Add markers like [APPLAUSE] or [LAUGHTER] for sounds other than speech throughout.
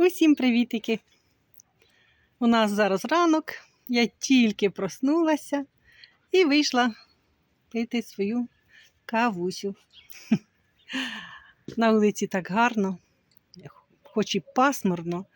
Усім привітики! У нас зараз ранок, я тільки проснулася і вийшла пити свою кавусю. На вулиці так гарно, хоч і пасмурно,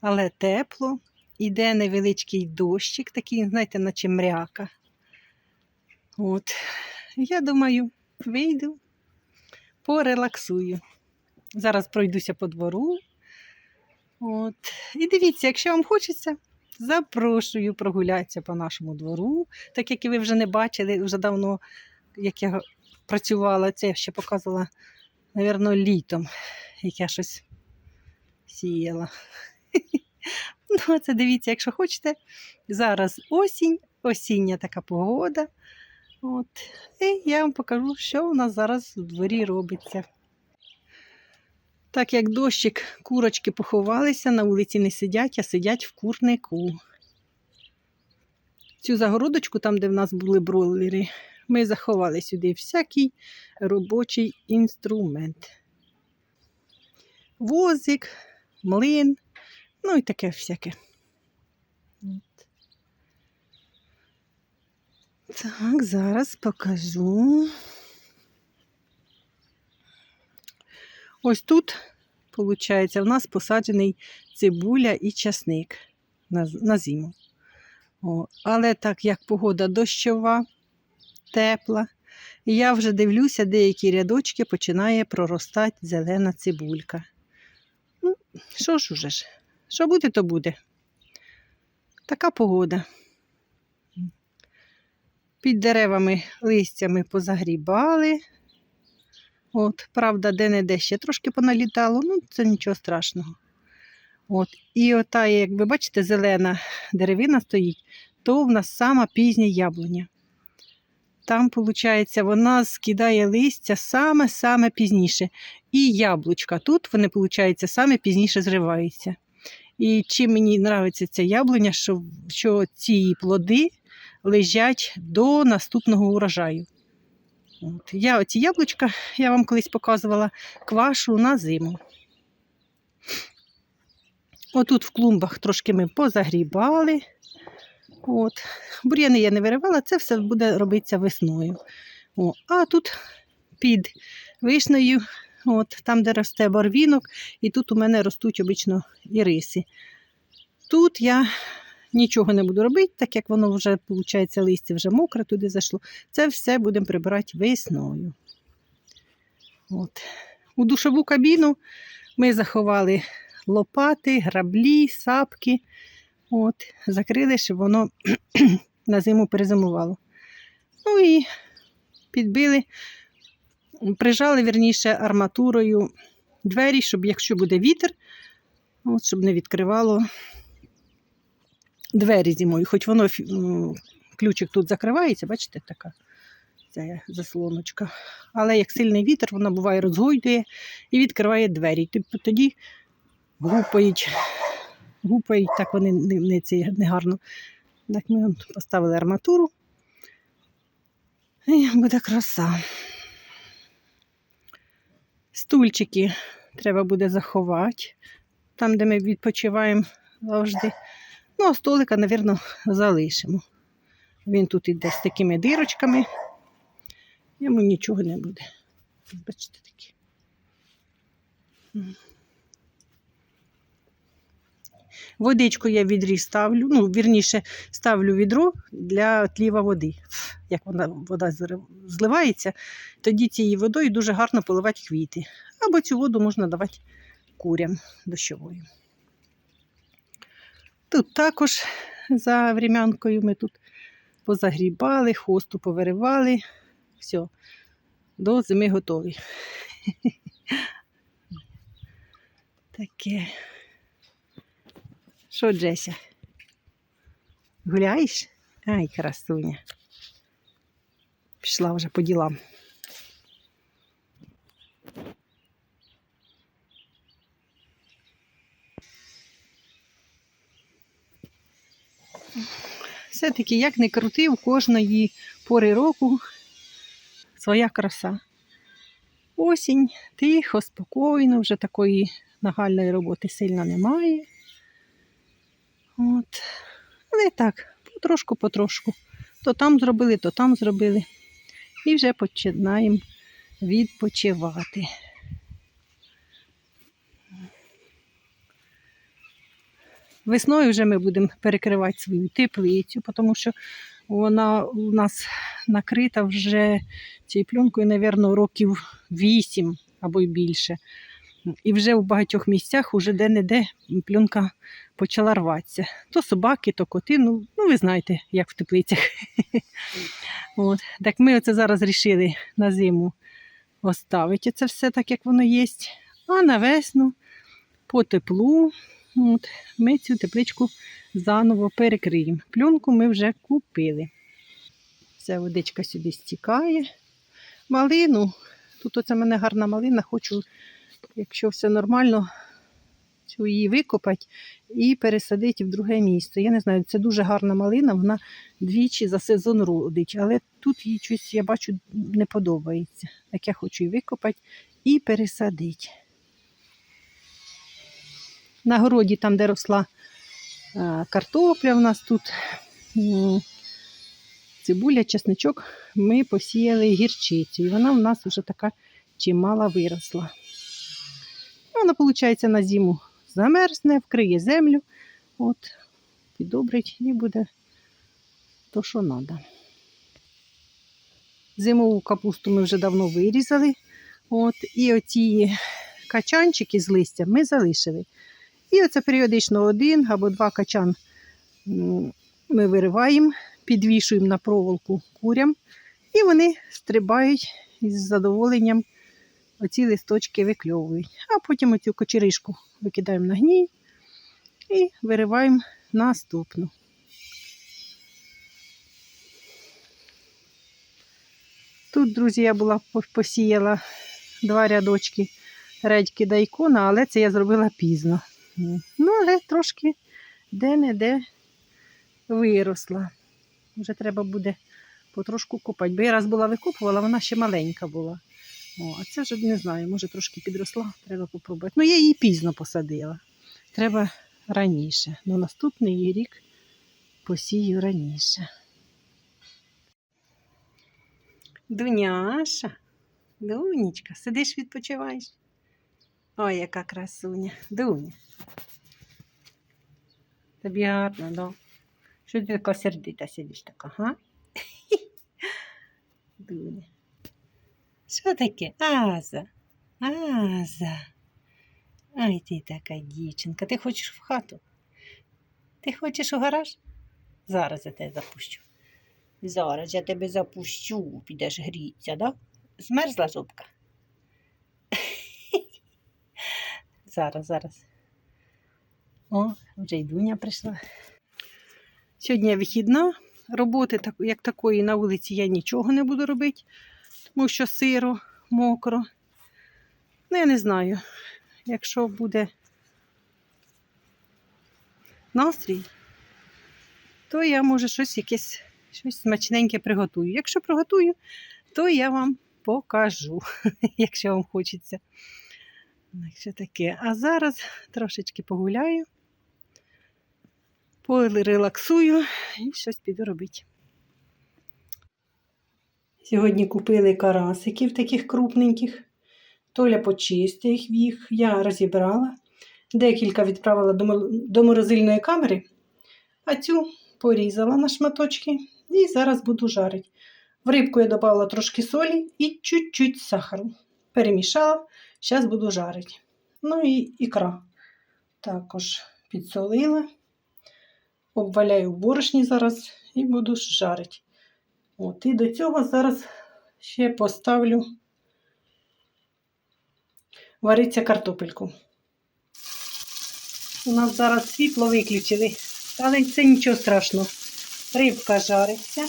але тепло. Іде невеличкий дощик, такий, знаєте, наче мряка. От. Я думаю, вийду, порелаксую. Зараз пройдуся по двору. От. І дивіться, якщо вам хочеться, запрошую прогулятися по нашому двору, так як і ви вже не бачили, вже давно, як я працювала, це я ще показувала, мабуть, літом, як я щось сіяла. [LAUGHS] Ну, це дивіться, якщо хочете. Зараз осінь, осіння така погода. От. І я вам покажу, що у нас зараз у дворі робиться. Так як дощик, курочки поховалися, на вулиці не сидять, а сидять в курнику. Цю загородочку, там, де в нас були бройлери, ми заховали сюди всякий робочий інструмент. Возик, млин, ну і таке всяке. Так, зараз покажу. Ось тут, виходить, у нас посаджений цибуля і часник на, на зиму. О, але так як погода дощова, тепла, я вже дивлюся, деякі рядочки починає проростати зелена цибулька. Ну, що ж уже ж? Що буде, то буде. Така погода. Під деревами листями позагрібали. От, правда, де-не-де ще трошки поналітало, ну це нічого страшного. От, І ота, як ви бачите, зелена деревина стоїть, то в нас сама пізня яблуня. Там, виходить, вона скидає листя саме-саме пізніше. І яблучка тут вони, виходить, саме пізніше зриваються. І чим мені подобається ця яблуня, що, що ці плоди лежать до наступного урожаю. От. Я оці яблучка, я вам колись показувала, квашу на зиму. Отут в клумбах трошки ми позагрібали. От. Бур'яни я не виривала, це все буде робитися весною. О, А тут під вишнею, от, там, де росте барвінок, і тут у мене ростуть обично іриси. Тут я нічого не буду робити, так як воно вже, виходить, листя вже мокре туди зайшло. Це все будемо прибирати весною. От. У душову кабіну ми заховали лопати, граблі, сапки. От, Закрили, щоб воно [CLEARS THROAT] на зиму перезимувало. Ну і підбили, прижали вірніше арматурою двері, щоб якщо буде вітер, от, щоб не відкривало двері зимою. Хоч воно ключик тут закривається, бачите, така ця заслоночка. Але як сильний вітер, вона буває розгойдує і відкриває двері. Тоді гупають, гупають, так вони не, не, це, не гарно. Так ми поставили арматуру. І буде краса. Стульчики треба буде заховати, там, де ми відпочиваємо завжди. Ну, а столика, мабуть, залишимо. Він тут іде з такими дирочками. Йому нічого не буде. Бачите такі. Водичку я відрі ставлю, ну, вірніше, ставлю відро для тліва води. Як вона вода зливається, тоді цією водою дуже гарно поливати квіти. Або цю воду можна давати курям дощовою. Тут також за врем'янкою ми тут позагрібали, хосту повиривали. Все, до зими готові. [LAUGHS] Таке. Що, Джеся? Гуляєш? Ай, красуня. Пішла вже по ділам. Все-таки, як не крути, у кожної пори року своя краса. Осінь, тихо, спокійно, вже такої нагальної роботи сильно немає. От. Але так, потрошку, потрошку. То там зробили, то там зробили. І вже починаємо відпочивати. Весною вже ми будемо перекривати свою теплицю, тому що вона у нас накрита вже цією пленкою, мабуть, років 8 або й більше. І вже в багатьох місцях уже де-не-де пленка почала рватися. То собаки, то коти. Ну, ну ви знаєте, як в теплицях. [LAUGHS] От. Так ми оце зараз вирішили на зиму оставити це все так, як воно є. А на весну по теплу от, ми цю тепличку заново перекриємо. Пленку ми вже купили. Вся водичка сюди стікає. Малину. Тут оце в мене гарна малина, хочу, якщо все нормально, цю її викопати і пересадити в друге місце. Я не знаю, це дуже гарна малина, вона двічі за сезон родить, але тут їй щось, я бачу, не подобається. Так я хочу її викопати і пересадити. На городі, там, де росла е, картопля, в нас тут цибуля, чесничок, ми посіяли гірчицю. І вона в нас вже така чимала виросла. Вона, виходить, на зиму замерзне, вкриє землю, от, підобрить і буде то, що треба. Зимову капусту ми вже давно вирізали. От, і оці качанчики з листя ми залишили. І оце періодично один або два качан ми вириваємо, підвішуємо на проволоку курям, і вони стрибають із задоволенням оці листочки викльовують. А потім оцю кочеришку викидаємо на гній і вириваємо наступну. Тут, друзі, я була посіяла два рядочки редьки дайкона, але це я зробила пізно. Ну, але трошки де-не-де виросла. Вже треба буде потрошку копати. Бо я раз була викопувала, вона ще маленька була. О, а це вже не знаю, може трошки підросла, треба попробувати. Ну, я її пізно посадила. Треба раніше. Ну, наступний рік посію раніше. Дуняша, Дунечка, сидиш відпочиваєш? Ой, яка красуня. Дуня. Тобі гарно, да? Що ти така сердита сидиш така, га? [LAUGHS] Дуня. Що таке? Аза. Аза. Ай ти така дівчинка. Ти хочеш в хату? Ти хочеш у гараж? Зараз я тебе запущу. Зараз я тебе запущу, підеш грітися, да? Змерзла зубка? Зараз, зараз. О, вже й Дуня прийшла. Сьогодні вихідна. Роботи як такої на вулиці я нічого не буду робити, тому що сиро, мокро. Ну, я не знаю. Якщо буде настрій, то я, може, щось якесь щось смачненьке приготую. Якщо приготую, то я вам покажу, [LAUGHS] якщо вам хочеться. Якщо таке. А зараз трошечки погуляю, порелаксую і щось піду робити. Сьогодні купили карасиків таких крупненьких. Толя почистив їх, я розібрала. Декілька відправила до морозильної камери, а цю порізала на шматочки і зараз буду жарити. В рибку я додала трошки солі і чуть-чуть сахару. Перемішала, зараз буду жарити. Ну і ікра також підсолила. Обваляю в борошні зараз і буду жарити. От, і до цього зараз ще поставлю вариться картопельку. У нас зараз світло виключили, але це нічого страшного. Рибка жариться.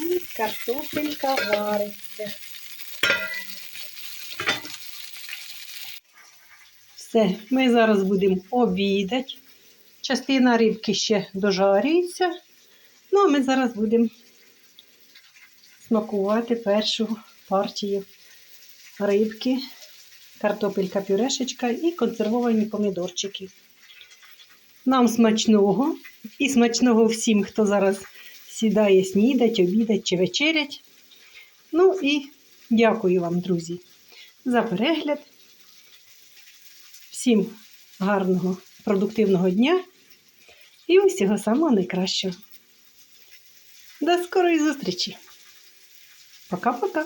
І картопелька вариться. Все, ми зараз будемо обідати. Частина рибки ще дожарюється. Ну, а ми зараз будемо смакувати першу партію рибки. картопелька пюрешечка і консервовані помідорчики. Нам смачного і смачного всім, хто зараз сідає снідать, обідать чи вечерять. Ну і дякую вам, друзі, за перегляд. Всім гарного, продуктивного дня і усього самого найкращого. До скорої зустрічі! Пока-пока!